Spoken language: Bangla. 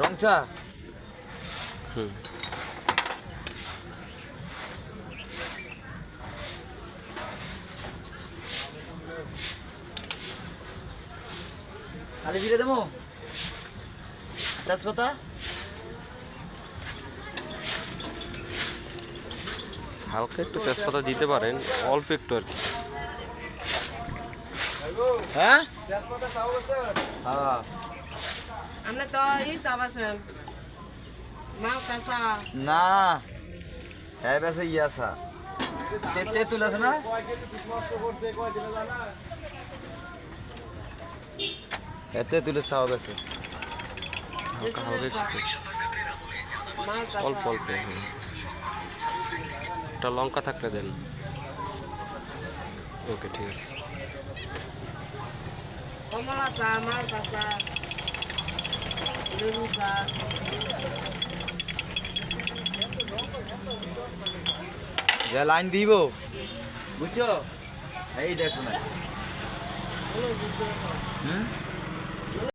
রং চা হুম ফিরে দেবো? তেজপাতা? হালকা একটু তেজপাতা দিতে পারেন অল্প একটু আর কি। হ্যাঁ? হ্যাঁ আমরা তো না হ্যাঁ বেসে ইয়াসা তেঁতুল আছে না? হ্যাঁ তেঁতুলের চাও বেসে হালকা হালকা অল্প একটা লঙ্কা থাকলে দেন। ওকে ঠিক আছে। কমলা লেবু চা। যে লাইন দিব। বুঝছ? এই দেখো না। হুম?